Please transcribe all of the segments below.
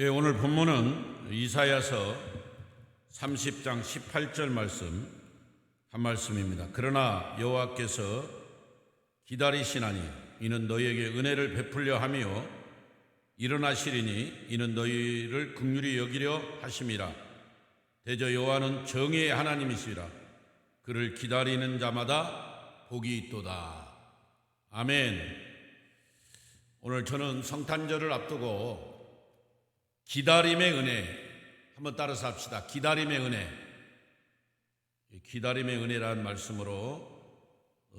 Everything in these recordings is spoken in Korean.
예, 오늘 본문은 이사야서 30장 18절 말씀 한 말씀입니다. 그러나 여호와께서 기다리시나니 이는 너희에게 은혜를 베풀려 하며 일어나시리니 이는 너희를 극률히 여기려 하심이라. 대저 여호와는 정의의 하나님이시라. 그를 기다리는 자마다 복이 있도다. 아멘. 오늘 저는 성탄절을 앞두고 기다림의 은혜 한번 따라서 합시다. 기다림의 은혜. 이 기다림의 은혜라는 말씀으로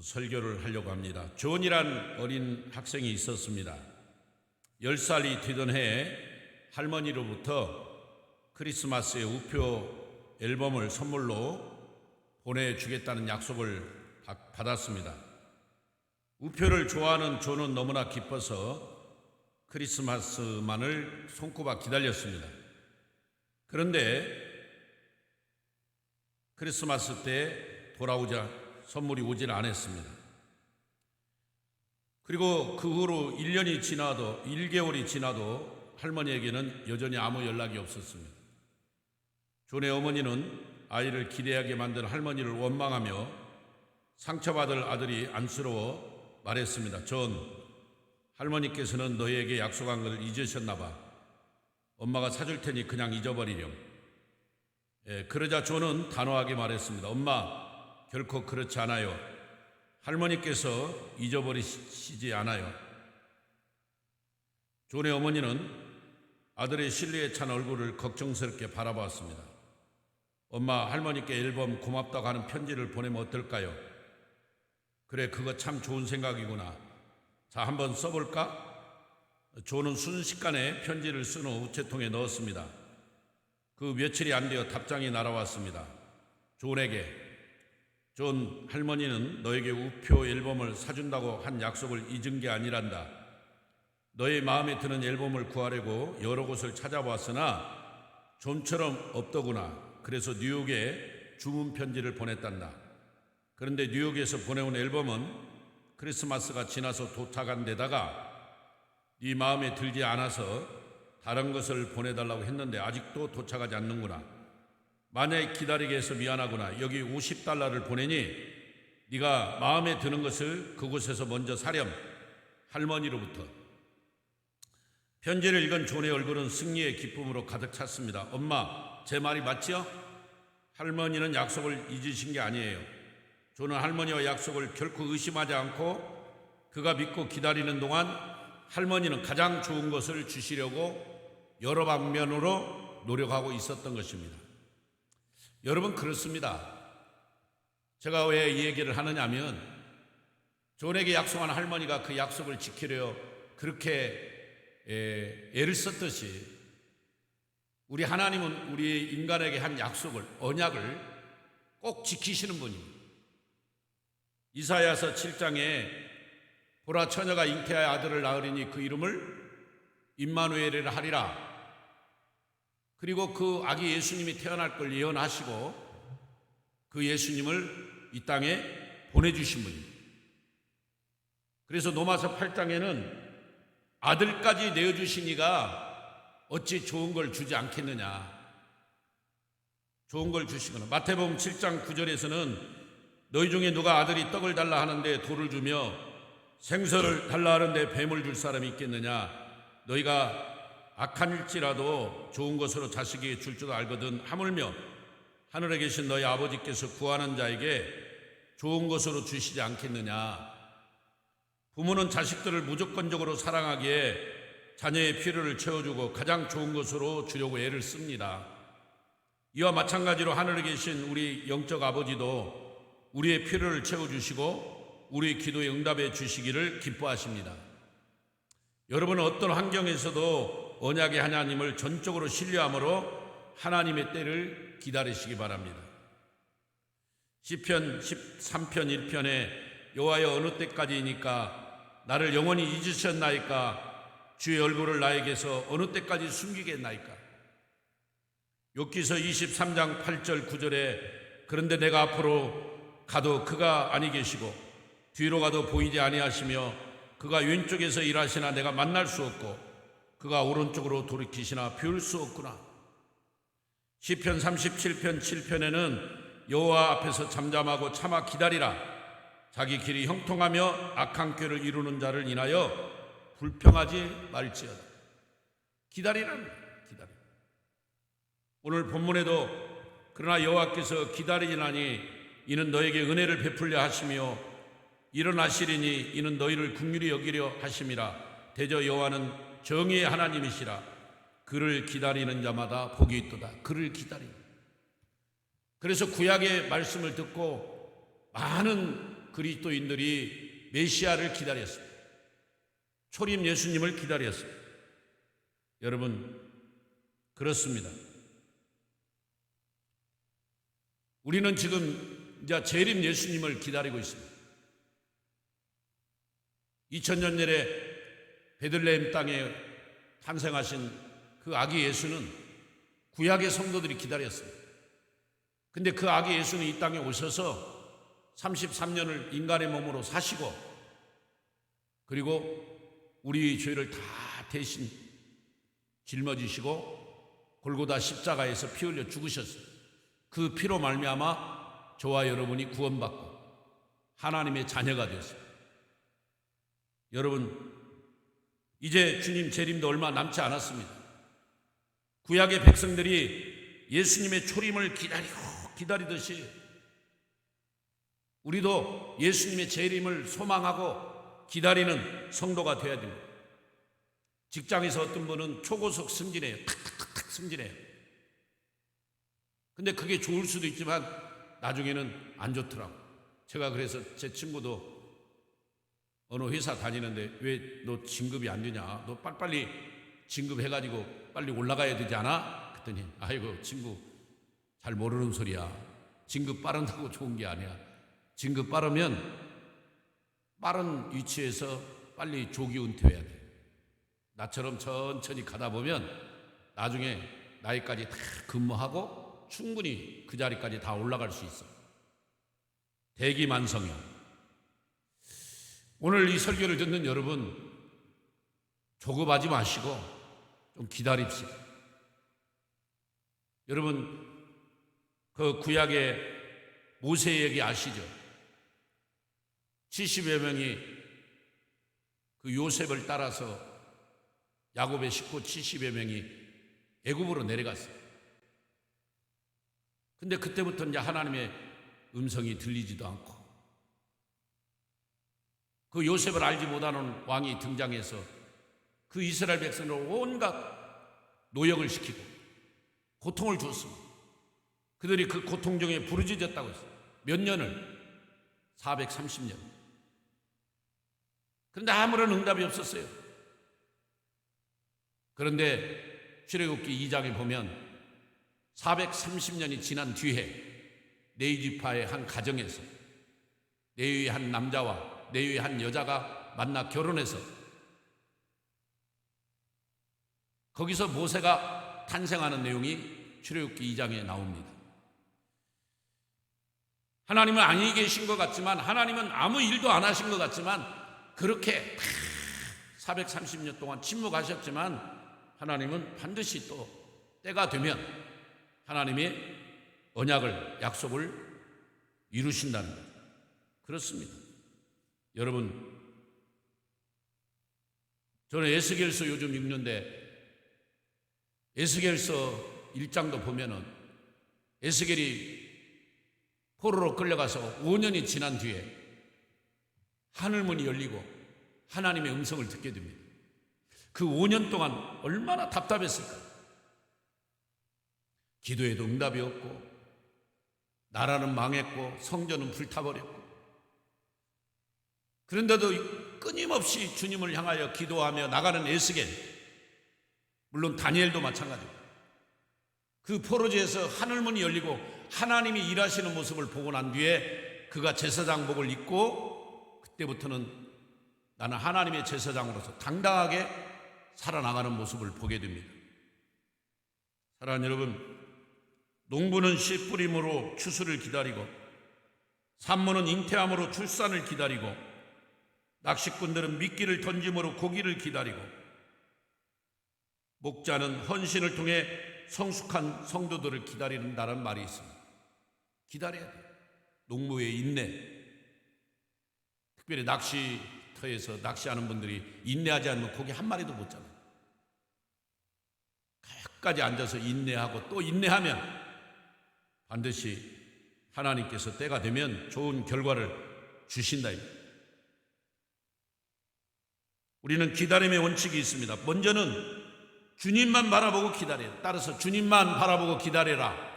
설교를 하려고 합니다. 존이란 어린 학생이 있었습니다. 10살이 되던 해에 할머니로부터 크리스마스의 우표 앨범을 선물로 보내주겠다는 약속을 받- 받았습니다. 우표를 좋아하는 존은 너무나 기뻐서 크리스마스만을 손꼽아 기다렸습니다. 그런데 크리스마스 때 돌아오자 선물이 오질 않았습니다. 그리고 그 후로 1년이 지나도 1개월이 지나도 할머니에게는 여전히 아무 연락이 없었습니다. 존의 어머니는 아이를 기대하게 만든 할머니를 원망하며 상처받을 아들이 안쓰러워 말했습니다. 존, 할머니께서는 너희에게 약속한 것을 잊으셨나 봐. 엄마가 사줄 테니 그냥 잊어버리렴. 예, 그러자 존은 단호하게 말했습니다. 엄마, 결코 그렇지 않아요. 할머니께서 잊어버리시지 않아요. 존의 어머니는 아들의 신뢰에 찬 얼굴을 걱정스럽게 바라보았습니다. 엄마, 할머니께 앨범 고맙다고 하는 편지를 보내면 어떨까요? 그래, 그거 참 좋은 생각이구나. 자, 한번 써볼까? 존은 순식간에 편지를 쓴 후 우체통에 넣었습니다. 그 며칠이 안 되어 답장이 날아왔습니다. 존에게 존 할머니는 너에게 우표 앨범을 사준다고 한 약속을 잊은 게 아니란다. 너의 마음에 드는 앨범을 구하려고 여러 곳을 찾아봤으나 좀처럼 없더구나. 그래서 뉴욕에 주문 편지를 보냈단다. 그런데 뉴욕에서 보내온 앨범은 크리스마스가 지나서 도착한 데다가 네 마음에 들지 않아서 다른 것을 보내달라고 했는데 아직도 도착하지 않는구나. 만약에 기다리게 해서 미안하구나. 여기 50달러를 보내니 네가 마음에 드는 것을 그곳에서 먼저 사렴. 할머니로부터. 편지를 읽은 존의 얼굴은 승리의 기쁨으로 가득 찼습니다. 엄마, 제 말이 맞지요? 할머니는 약속을 잊으신 게 아니에요. 존은 할머니와 약속을 결코 의심하지 않고 그가 믿고 기다리는 동안 할머니는 가장 좋은 것을 주시려고 여러 방면으로 노력하고 있었던 것입니다. 여러분 그렇습니다. 제가 왜 이 얘기를 하느냐면 존에게 약속한 할머니가 그 약속을 지키려 그렇게 에, 애를 썼듯이 우리 하나님은 우리 인간에게 한 약속을 언약을 꼭 지키시는 분입니다. 이사야서 7장에 보라 처녀가 잉태하여 아들을 낳으리니 그 이름을 임마누엘이라 하리라. 그리고 그 아기 예수님이 태어날 걸 예언하시고 그 예수님을 이 땅에 보내주신 분입니다. 그래서 노마서 8장에는 아들까지 내어주신 이가 어찌 좋은 걸 주지 않겠느냐. 좋은 걸 주시거나 마태복음 7장 9절에서는 너희 중에 누가 아들이 떡을 달라 하는데 돌을 주며 생선을 달라 하는데 뱀을 줄 사람이 있겠느냐 너희가 악한일지라도 좋은 것으로 자식에게 줄줄 알거든 하물며 하늘에 계신 너희 아버지께서 구하는 자에게 좋은 것으로 주시지 않겠느냐 부모는 자식들을 무조건적으로 사랑하기에 자녀의 필요를 채워주고 가장 좋은 것으로 주려고 애를 씁니다. 이와 마찬가지로 하늘에 계신 우리 영적 아버지도 우리의 필요를 채워주시고 우리의 기도에 응답해 주시기를 기뻐하십니다. 여러분은 어떤 환경에서도 언약의 하나님을 전적으로 신뢰함으로 하나님의 때를 기다리시기 바랍니다. 시편 13편 1편에 여호와여 어느 때까지이니까 나를 영원히 잊으셨나이까 주의 얼굴을 나에게서 어느 때까지 숨기겠나이까 욥기서 23장 8절 9절에 그런데 내가 앞으로 가도 그가 아니 계시고 뒤로 가도 보이지 아니하시며 그가 왼쪽에서 일하시나 내가 만날 수 없고 그가 오른쪽으로 돌이키시나 비울 수 없구나. 시편 37편 7편에는 여호와 앞에서 잠잠하고 참아 기다리라. 자기 길이 형통하며 악한 꾀를 이루는 자를 인하여 불평하지 말지어다. 기다리라는 기다리. 오늘 본문에도 그러나 여호와께서 기다리나니 이는 너에게 은혜를 베풀려 하시며 일어나시리니 이는 너희를 국률이 여기려 하심이라. 대저 여호와는 정의의 하나님이시라. 그를 기다리는 자마다 복이 있도다. 그를 기다리. 그래서 구약의 말씀을 듣고 많은 그리스도인들이 메시아를 기다렸습니다. 초림 예수님을 기다렸습니다. 여러분 그렇습니다. 우리는 지금 이제 재림 예수님을 기다리고 있습니다. 2000년 전에 베들레헴 땅에 탄생하신 그 아기 예수는 구약의 성도들이 기다렸습니다. 근데 그 아기 예수는 이 땅에 오셔서 33년을 인간의 몸으로 사시고 그리고 우리 죄를 다 대신 짊어지시고 골고다 십자가에서 피 흘려 죽으셨어요. 그 피로 말미암아 저와 여러분이 구원받고 하나님의 자녀가 되었습니다. 여러분 이제 주님 재림도 얼마 남지 않았습니다. 구약의 백성들이 예수님의 초림을 기다리고 기다리듯이 우리도 예수님의 재림을 소망하고 기다리는 성도가 되어야 됩니다. 직장에서 어떤 분은 초고속 승진해요. 탁탁탁 승진해요. 근데 그게 좋을 수도 있지만 나중에는 안 좋더라고. 제가 그래서 제 친구도 어느 회사 다니는데 왜 너 진급이 안 되냐? 너 빨리빨리 진급해가지고 빨리 올라가야 되지 않아? 그랬더니 아이고 친구 잘 모르는 소리야. 진급 빠른다고 좋은 게 아니야. 진급 빠르면 빠른 위치에서 빨리 조기 은퇴해야 돼. 나처럼 천천히 가다 보면 나중에 나이까지 다 근무하고 충분히 그 자리까지 다 올라갈 수 있어. 대기만성형. 오늘 이 설교를 듣는 여러분 조급하지 마시고 좀 기다립시다. 여러분 그 구약의 모세 얘기 아시죠? 70여 명이 그 요셉을 따라서 야곱의 식구 70여 명이 애굽으로 내려갔어요. 근데 그때부터 이제 하나님의 음성이 들리지도 않고 그 요셉을 알지 못하는 왕이 등장해서 그 이스라엘 백성을 온갖 노역을 시키고 고통을 줬습니다. 그들이 그 고통 중에 부르짖었다고 했어요. 몇 년을? 430년. 그런데 아무런 응답이 없었어요. 그런데 출애굽기 2장에 보면 430년이 지난 뒤에 네이지파의 한 가정에서 네위의 한 남자와 네위의 한 여자가 만나 결혼해서 거기서 모세가 탄생하는 내용이 출애굽기 2장에 나옵니다. 하나님은 아니 계신 것 같지만 하나님은 아무 일도 안 하신 것 같지만 그렇게 430년 동안 침묵하셨지만 하나님은 반드시 또 때가 되면 하나님의 언약을 약속을 이루신다는 거죠. 그렇습니다. 여러분 저는 에스겔서 요즘 읽는데 에스겔서 1장도 보면은 에스겔이 포로로 끌려가서 5년이 지난 뒤에 하늘문이 열리고 하나님의 음성을 듣게 됩니다. 그 5년 동안 얼마나 답답했을까? 기도에도 응답이 없고 나라는 망했고 성전은 불타버렸고 그런데도 끊임없이 주님을 향하여 기도하며 나가는 에스겔 물론 다니엘도 마찬가지고 그 포로지에서 하늘문이 열리고 하나님이 일하시는 모습을 보고 난 뒤에 그가 제사장복을 입고 그때부터는 나는 하나님의 제사장으로서 당당하게 살아나가는 모습을 보게 됩니다. 사랑하는 여러분, 농부는 씨 뿌림으로 추수를 기다리고 산모는 잉태함으로 출산을 기다리고 낚시꾼들은 미끼를 던짐으로 고기를 기다리고 목자는 헌신을 통해 성숙한 성도들을 기다린다는 말이 있습니다. 기다려야 돼요. 농부의 인내. 특별히 낚시터에서 낚시하는 분들이 인내하지 않으면 고기 한 마리도 못 잡아요. 끝까지 앉아서 인내하고 또 인내하면 반드시 하나님께서 때가 되면 좋은 결과를 주신다. 우리는 기다림의 원칙이 있습니다. 먼저는 주님만 바라보고 기다려야 따라서 주님만 바라보고 기다려라.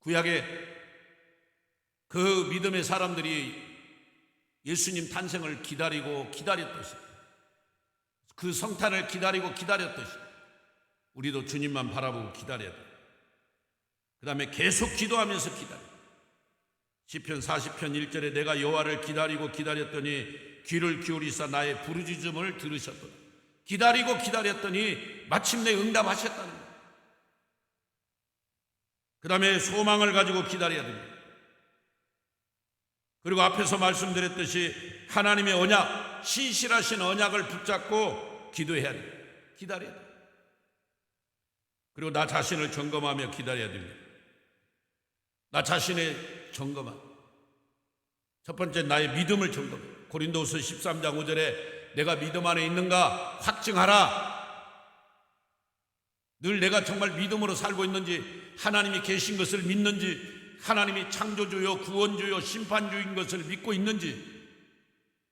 구약의 그 믿음의 사람들이 예수님 탄생을 기다리고 기다렸듯이 그 성탄을 기다리고 기다렸듯이 우리도 주님만 바라보고 기다려야 돼. 그 다음에 계속 기도하면서 기다려. 시편 40편 1절에 내가 여호와를 기다리고 기다렸더니 귀를 기울이사 나의 부르짖음을 들으셨도다. 기다리고 기다렸더니 마침내 응답하셨다는 거예요. 그 다음에 소망을 가지고 기다려야 됩니다. 그리고 앞에서 말씀드렸듯이 하나님의 언약, 신실하신 언약을 붙잡고 기도해야 돼요. 기다려야 돼요. 그리고 나 자신을 점검하며 기다려야 됩니다. 나 자신의 점검함. 첫 번째 나의 믿음을 점검해. 고린도서 13장 5절에 내가 믿음 안에 있는가 확증하라. 늘 내가 정말 믿음으로 살고 있는지 하나님이 계신 것을 믿는지 하나님이 창조주요 구원주요 심판주인 것을 믿고 있는지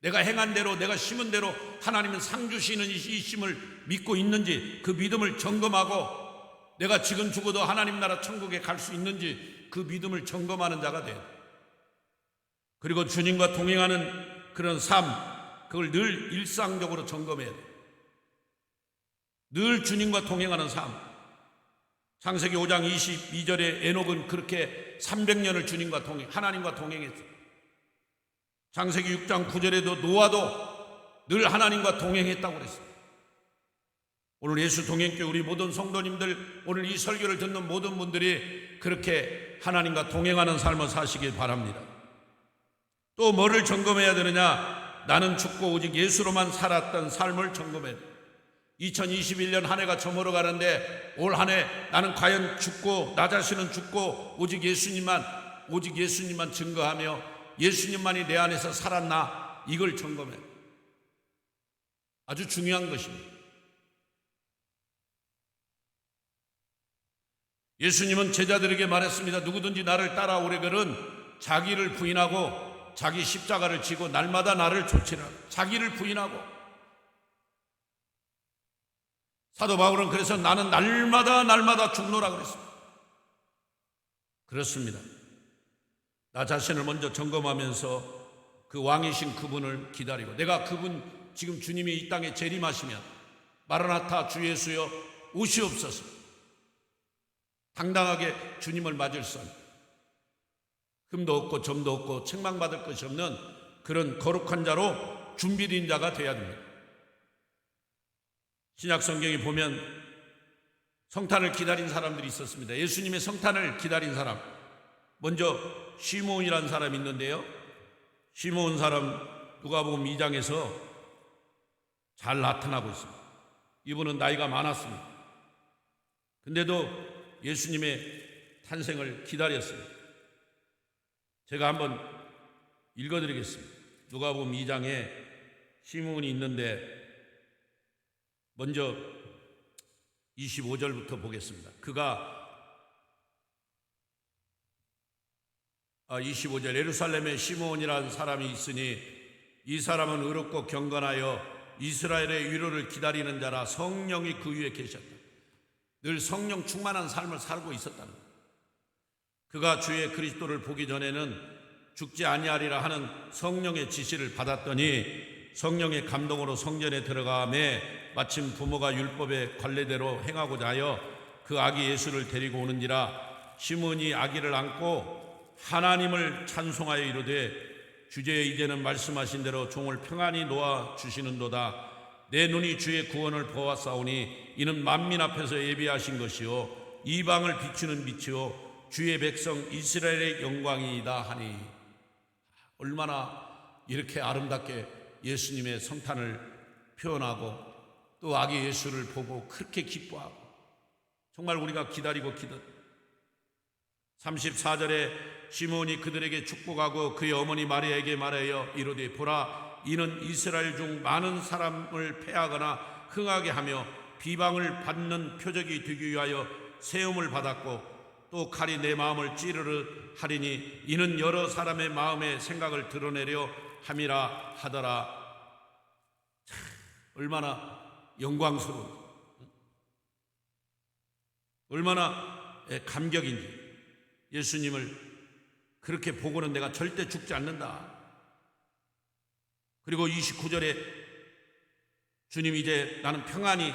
내가 행한 대로 내가 심은 대로 하나님은 상 주시는 이 심을 믿고 있는지 그 믿음을 점검하고 내가 지금 죽어도 하나님 나라 천국에 갈 수 있는지 그 믿음을 점검하는 자가 돼. 그리고 주님과 동행하는 그런 삶, 그걸 늘 일상적으로 점검해야 돼. 늘 주님과 동행하는 삶. 창세기 5장 22절에 에녹은 그렇게 300년을 주님과 동행, 하나님과 동행했어. 창세기 6장 9절에도 노아도 늘 하나님과 동행했다고 그랬어. 오늘 예수 동행교 우리 모든 성도님들 오늘 이 설교를 듣는 모든 분들이 그렇게 하나님과 동행하는 삶을 사시길 바랍니다. 또 뭐를 점검해야 되느냐? 나는 죽고 오직 예수로만 살았던 삶을 점검해야 돼. 2021년 한 해가 저물어 가는데 올 한 해 나는 과연 죽고 나 자신은 죽고 오직 예수님만 오직 예수님만 증거하며 예수님만이 내 안에서 살았나 이걸 점검해. 아주 중요한 것입니다. 예수님은 제자들에게 말했습니다. 누구든지 나를 따라오려거든 자기를 부인하고 자기 십자가를 지고 날마다 나를 좇으라. 자기를 부인하고 사도 바울은 그래서 나는 날마다 날마다 죽노라 그랬습니다. 그렇습니다. 나 자신을 먼저 점검하면서 그 왕이신 그분을 기다리고 내가 그분 지금 주님이 이 땅에 재림하시면 마라나타 주 예수여 오시옵소서. 당당하게 주님을 맞을 선 흠도 없고 점도 없고 책망받을 것이 없는 그런 거룩한 자로 준비된 자가 되어야 됩니다. 신약 성경에 보면 성탄을 기다린 사람들이 있었습니다. 예수님의 성탄을 기다린 사람. 먼저 시몬이라는 사람이 있는데요. 시몬 사람 누가복음 2장에서 잘 나타나고 있습니다. 이분은 나이가 많았습니다. 근데도 예수님의 탄생을 기다렸습니다. 제가 한번 읽어드리겠습니다. 누가복음 2장에 시몬이 있는데 먼저 25절부터 보겠습니다. 그가 아, 25절 예루살렘에 시몬이라는 사람이 있으니 이 사람은 의롭고 경건하여 이스라엘의 위로를 기다리는 자라 성령이 그 위에 계셨다. 늘 성령 충만한 삶을 살고 있었다는 것. 그가 주의 그리스도를 보기 전에는 죽지 아니하리라 하는 성령의 지시를 받았더니 성령의 감동으로 성전에 들어가매 마침 부모가 율법의 관례대로 행하고자 하여 그 아기 예수를 데리고 오는지라 시몬이 아기를 안고 하나님을 찬송하여 이르되 주제 이제는 말씀하신 대로 종을 평안히 놓아 주시는도다 내 눈이 주의 구원을 보았사오니 이는 만민 앞에서 예비하신 것이요 이방을 비추는 빛이요 주의 백성 이스라엘의 영광이다 하니. 얼마나 이렇게 아름답게 예수님의 성탄을 표현하고 또 아기 예수를 보고 그렇게 기뻐하고 정말 우리가 기다리고 기다려 34절에 시몬이 그들에게 축복하고 그의 어머니 마리아에게 말하여 이르되 보라 이는 이스라엘 중 많은 사람을 패하거나 흥하게 하며 비방을 받는 표적이 되기 위하여 세움을 받았고 또 칼이 내 마음을 찌르르 하리니 이는 여러 사람의 마음의 생각을 드러내려 함이라 하더라 참, 얼마나 영광스러운 얼마나 감격인지 예수님을 그렇게 보고는 내가 절대 죽지 않는다. 그리고 29절에 주님 이제 나는 평안히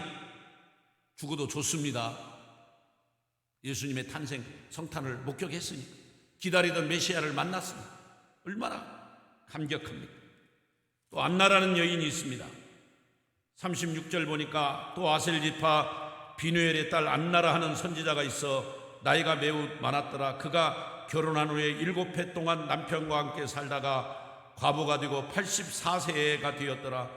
죽어도 좋습니다. 예수님의 탄생 성탄을 목격했으니 기다리던 메시아를 만났으니 얼마나 감격합니까? 또 안나라는 여인이 있습니다. 36절 보니까 또 아셀지파 비누엘의 딸 안나라 하는 선지자가 있어 나이가 매우 많았더라. 그가 결혼한 후에 일곱 해 동안 남편과 함께 살다가 과부가 되고 84세가 되었더라.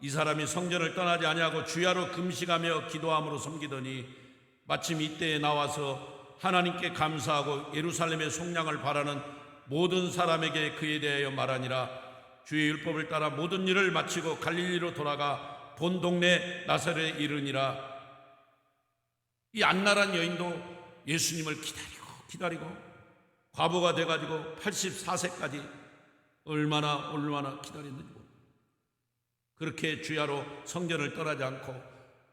이 사람이 성전을 떠나지 아니하고 주야로 금식하며 기도함으로 섬기더니 마침 이때에 나와서 하나님께 감사하고 예루살렘의 속량을 바라는 모든 사람에게 그에 대하여 말하니라 주의 율법을 따라 모든 일을 마치고 갈릴리로 돌아가 본 동네 나사렛에 이르니라 이 안나란 여인도 예수님을 기다리고 기다리고 과부가 돼가지고 84세까지 얼마나 얼마나 기다렸는지. 그렇게 주야로 성전을 떠나지 않고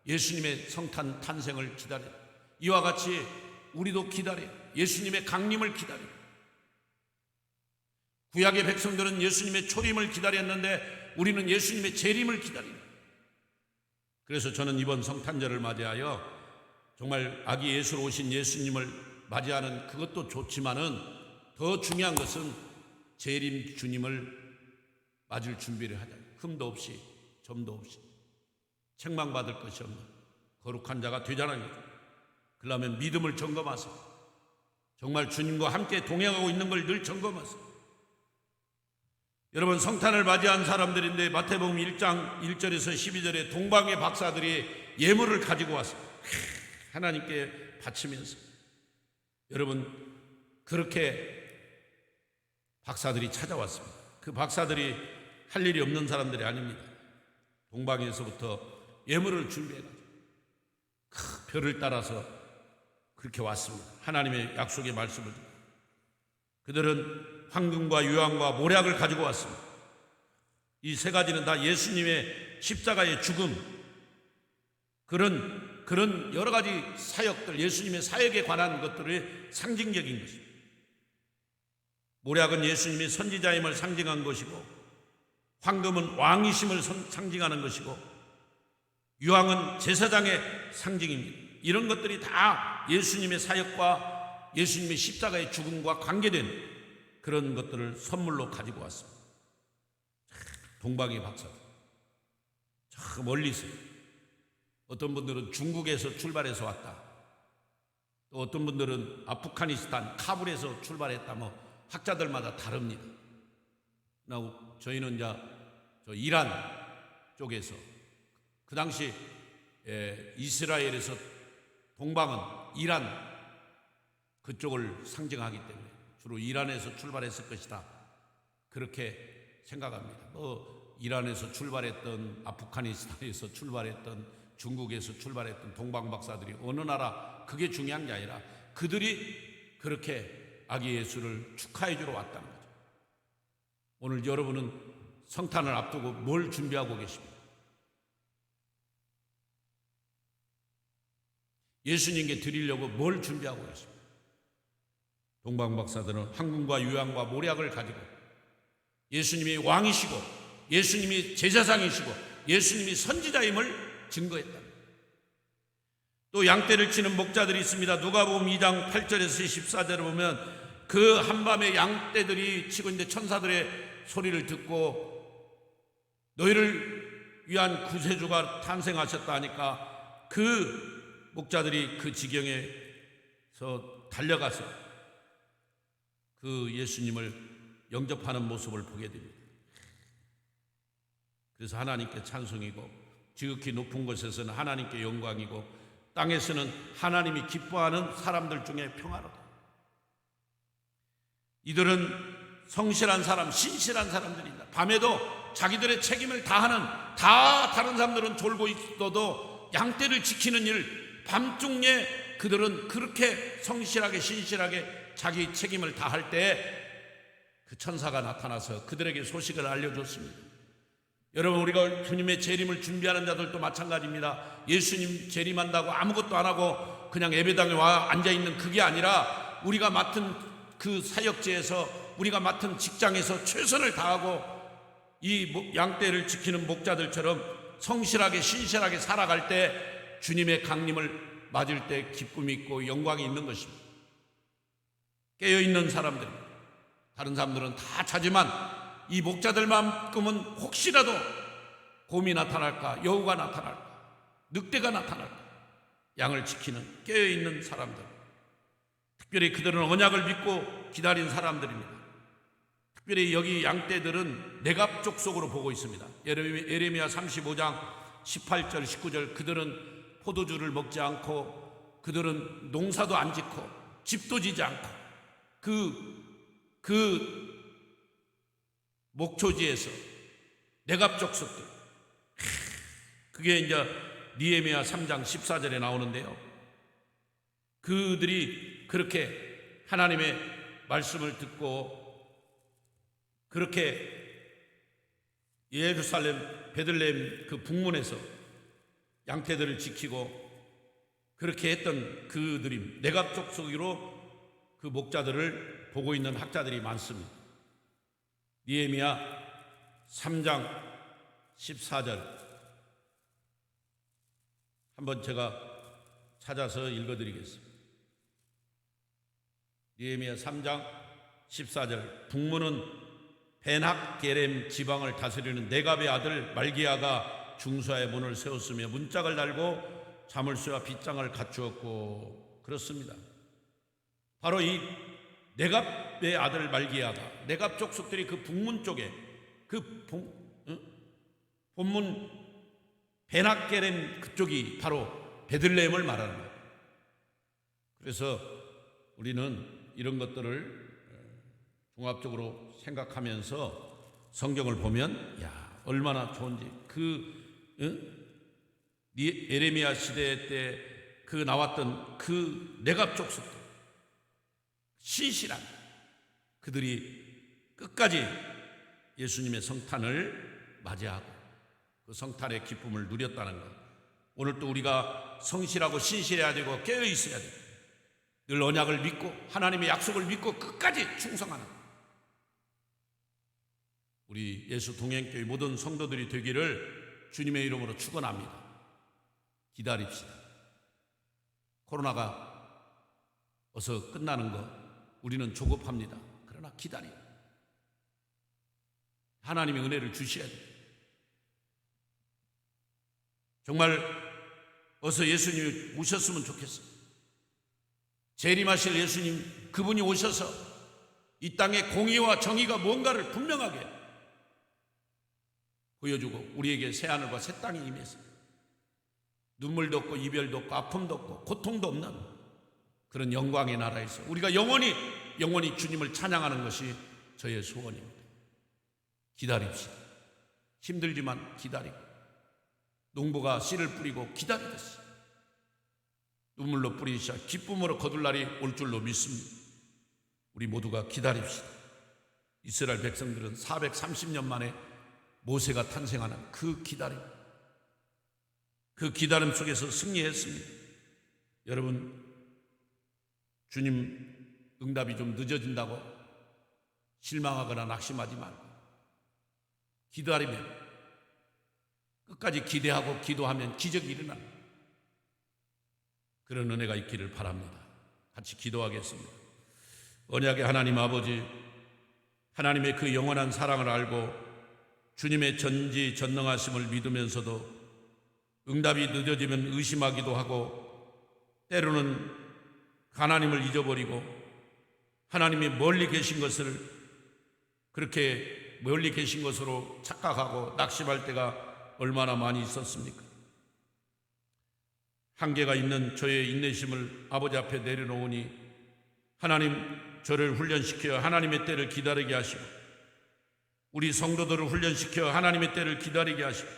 예수님의 성탄 탄생을 기다려 이와 같이 우리도 기다려 예수님의 강림을 기다려 구약의 백성들은 예수님의 초림을 기다렸는데 우리는 예수님의 재림을 기다립니다. 그래서 저는 이번 성탄절을 맞이하여 정말 아기 예수로 오신 예수님을 맞이하는 그것도 좋지만은 더 중요한 것은 재림 주님을 맞을 준비를 하자. 흠도 없이 점도 없이 책망받을 것이 없는 거룩한 자가 되자는 거죠. 그러면 믿음을 점검하세요. 정말 주님과 함께 동행하고 있는 걸 늘 점검하세요. 여러분 성탄을 맞이한 사람들인데 마태복음 1장 1절에서 12절에 동방의 박사들이 예물을 가지고 왔어요. 하나님께 바치면서 여러분 그렇게 박사들이 찾아왔습니다. 그 박사들이 할 일이 없는 사람들이 아닙니다. 동방에서부터 예물을 준비해가지고 그 별을 따라서 그렇게 왔습니다. 하나님의 약속의 말씀을 듣고 그들은 황금과 유황과 모략을 가지고 왔습니다. 이 세 가지는 다 예수님의 십자가의 죽음 그런 그런 여러 가지 사역들 예수님의 사역에 관한 것들의 상징적인 것입니다. 모략은 예수님이 선지자임을 상징한 것이고 황금은 왕이심을 상징하는 것이고 유황은 제사장의 상징입니다. 이런 것들이 다 예수님의 사역과 예수님의 십자가의 죽음과 관계된 그런 것들을 선물로 가지고 왔습니다. 동방의 박사들. 저 멀리서. 어떤 분들은 중국에서 출발해서 왔다. 또 어떤 분들은 아프가니스탄 카불에서 출발했다. 뭐 학자들마다 다릅니다. 나 저희는 이제 저 이란 쪽에서 그 당시 에, 이스라엘에서 동방은 이란 그쪽을 상징하기 때문에 주로 이란에서 출발했을 것이다. 그렇게 생각합니다. 뭐 이란에서 출발했던 아프가니스탄에서 출발했던 중국에서 출발했던 동방 박사들이 어느 나라 그게 중요한 게 아니라 그들이 그렇게 아기 예수를 축하해 주러 왔다는 거죠. 오늘 여러분은 성탄을 앞두고 뭘 준비하고 계십니까? 예수님께 드리려고 뭘 준비하고 계십니까? 동방 박사들은 황금과 유황과 모략을 가지고 예수님이 왕이시고 예수님이 제사장이시고 예수님이 선지자임을 증거했다. 또 양떼를 치는 목자들이 있습니다. 누가복음 2장 8절에서 14절을 보면 그 한밤에 양떼들이 치고 있는데 천사들의 소리를 듣고 너희를 위한 구세주가 탄생하셨다 하니까 그 목자들이 그 지경에서 달려가서 그 예수님을 영접하는 모습을 보게 됩니다. 그래서 하나님께 찬송이고 지극히 높은 곳에서는 하나님께 영광이고 땅에서는 하나님이 기뻐하는 사람들 중에 평화로다. 이들은 성실한 사람, 신실한 사람들이다. 밤에도 자기들의 책임을 다하는 다 다른 사람들은 졸고 있어도 양떼를 지키는 일 밤중에 그들은 그렇게 성실하게 신실하게 자기 책임을 다할 때 그 천사가 나타나서 그들에게 소식을 알려줬습니다. 여러분 우리가 주님의 재림을 준비하는 자들도 마찬가지입니다. 예수님 재림한다고 아무것도 안 하고 그냥 예배당에 와 앉아 있는 그게 아니라 우리가 맡은 그 사역지에서 우리가 맡은 직장에서 최선을 다하고 이 목- 양떼를 지키는 목자들처럼 성실하게 신실하게 살아갈 때 주님의 강림을 맞을 때 기쁨이 있고 영광이 있는 것입니다. 깨어 있는 사람들 다른 사람들은 다 자지만 이 목자들만큼은 혹시라도 곰이 나타날까 여우가 나타날까 늑대가 나타날까 양을 지키는 깨어 있는 사람들 특별히 그들은 언약을 믿고 기다린 사람들입니다. 특별히 여기 양떼들은 내갑 족 속으로 보고 있습니다. 예레미- 예레미야 35장 18절 19절 그들은 포도주를 먹지 않고 그들은 농사도 안 짓고 집도 지지 않고 그그 목초지에서 내갑 족 속들 그게 이제 니에미야 3장 14절에 나오는데요. 그들이 그렇게 하나님의 말씀을 듣고 그렇게 예루살렘 베들레헴 그 북문에서 양태들을 지키고 그렇게 했던 그들이 내갑족 속으로 그 목자들을 보고 있는 학자들이 많습니다. 니에미야 3장 14절 한번 제가 찾아서 읽어드리겠습니다. 니에미야 3장 14절 북문은 베낙 게렘 지방을 다스리는 네갑의 아들 말기야가 중수의 문을 세웠으며 문짝을 달고 자물쇠와 빗장을 갖추었고 그렇습니다. 바로 이 네갑의 아들 말기야가 네갑 족속들이 그 북문 쪽에 그 본, 어? 본문 베낙게렘 그쪽이 바로 베들레헴을 말하는 거예요. 그래서 우리는 이런 것들을 어, 종합적으로 생각하면서 성경을 보면 야 얼마나 좋은지 그 어? 니- 예레미야 시대 때 그 나왔던 그 내갑 족속들 신실한 그들이 끝까지 예수님의 성탄을 맞이하고 그 성탄의 기쁨을 누렸다는 것. 오늘 또 우리가 성실하고 신실해야 되고 깨어 있어야 되고 늘 언약을 믿고 하나님의 약속을 믿고 끝까지 충성하는 우리 예수 동행교회 모든 성도들이 되기를 주님의 이름으로 축원합니다. 기다립시다. 코로나가 어서 끝나는 거 우리는 조급합니다. 그러나 기다려. 하나님의 은혜를 주셔야 돼요. 정말 어서 예수님이 오셨으면 좋겠어요. 재림하실 예수님 그분이 오셔서 이 땅에 공의와 정의가 뭔가를 분명하게 보여주고 우리에게 새 하늘과 새 땅이 임해서 눈물도 없고 이별도 없고 아픔도 없고 고통도 없는 그런 영광의 나라에서 우리가 영원히 영원히 주님을 찬양하는 것이 저의 소원입니다. 기다립시다. 힘들지만 기다리고 농부가 씨를 뿌리고 기다리듯이 눈물로 뿌리시아 기쁨으로 거둘 날이 올 줄로 믿습니다. 우리 모두가 기다립시다. 이스라엘 백성들은 430년 만에 모세가 탄생하는 그 기다림, 그 기다림 속에서 승리했습니다. 여러분, 주님 응답이 좀 늦어진다고 실망하거나 낙심하지 말고 기다리면 끝까지 기대하고 기도하면 기적이 일어납니다. 그런 은혜가 있기를 바랍니다. 같이 기도하겠습니다. 언약의 하나님 아버지, 하나님의 그 영원한 사랑을 알고 주님의 전지 전능하심을 믿으면서도 응답이 늦어지면 의심하기도 하고 때로는 하나님을 잊어버리고 하나님이 멀리 계신 것을 그렇게 멀리 계신 것으로 착각하고 낙심할 때가 얼마나 많이 있었습니까? 한계가 있는 저의 인내심을 아버지 앞에 내려놓으니 하나님 저를 훈련시켜 하나님의 때를 기다리게 하시고 우리 성도들을 훈련시켜 하나님의 때를 기다리게 하시고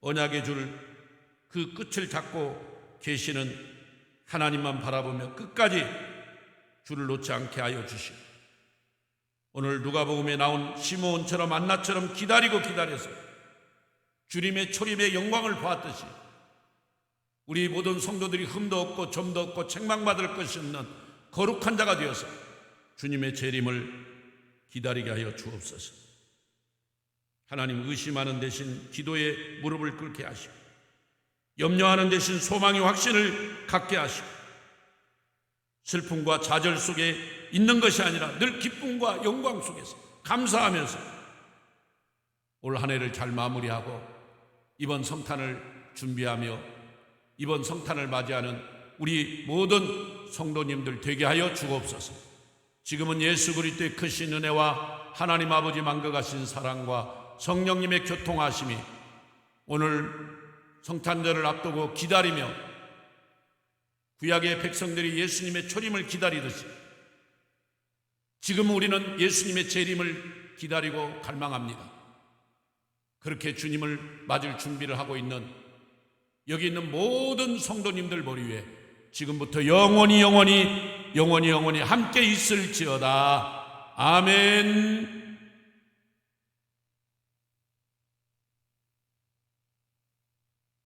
언약의 줄 그 끝을 잡고 계시는 하나님만 바라보며 끝까지 줄을 놓지 않게 하여 주시고 오늘 누가복음에 나온 시므온처럼 안나처럼 기다리고 기다려서 주님의 초림의 영광을 보았듯이 우리 모든 성도들이 흠도 없고 점도 없고 책망받을 것이 없는 거룩한 자가 되어서 주님의 재림을 기다리게 하여 주옵소서. 하나님 의심하는 대신 기도에 무릎을 꿇게 하시고 염려하는 대신 소망의 확신을 갖게 하시고 슬픔과 좌절 속에 있는 것이 아니라 늘 기쁨과 영광 속에서 감사하면서 올 한 해를 잘 마무리하고 이번 성탄을 준비하며 이번 성탄을 맞이하는 우리 모든 성도님들 되게 하여 주옵소서. 지금은 예수 그리스도의 크신 은혜와 하나님 아버지 만극하신 사랑과 성령님의 교통하심이 오늘 성탄절을 앞두고 기다리며 구약의 백성들이 예수님의 초림을 기다리듯이 지금 우리는 예수님의 재림을 기다리고 갈망합니다. 그렇게 주님을 맞을 준비를 하고 있는 여기 있는 모든 성도님들 머리 위에 지금부터 영원히 영원히 영원히 영원히 함께 있을지어다. 아멘.